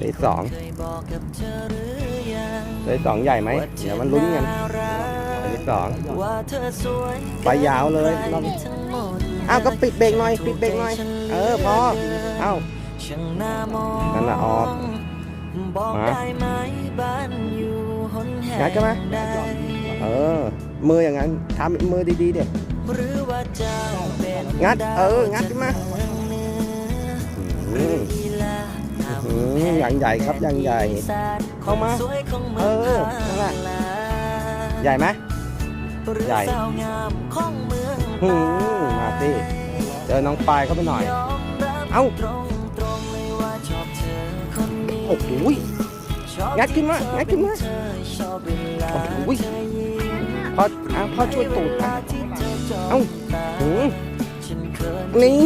ตัวที่สองตัวที่สองใหญ่ไหมเดี๋ยวมันลุ้นกันตัวที่สองไปยาวเลยรอบนี้อ้าวก็ปิดเบรกหน่อยปิดเบรกหน่อย เออพอเอ้านั่นแหละออกมางัดกันไหมเออ มืออย่างนั้นทำมือดีๆเด็กงัด เออ งัดขึ้นมา อืมอย่างใหญ่ครับอย่างใหญ่ เข้ามา เออนั่นแหละใหญ่ไหมใหญ่หืมมาสิเจอน้องปลายเข้าไปหน่อย เอ้าโอ้โหงัดขึ้นมางัดขึ้นมาโอ้โหพ่ออะพ่อช่วยตูดอะเอ้าหืมนี่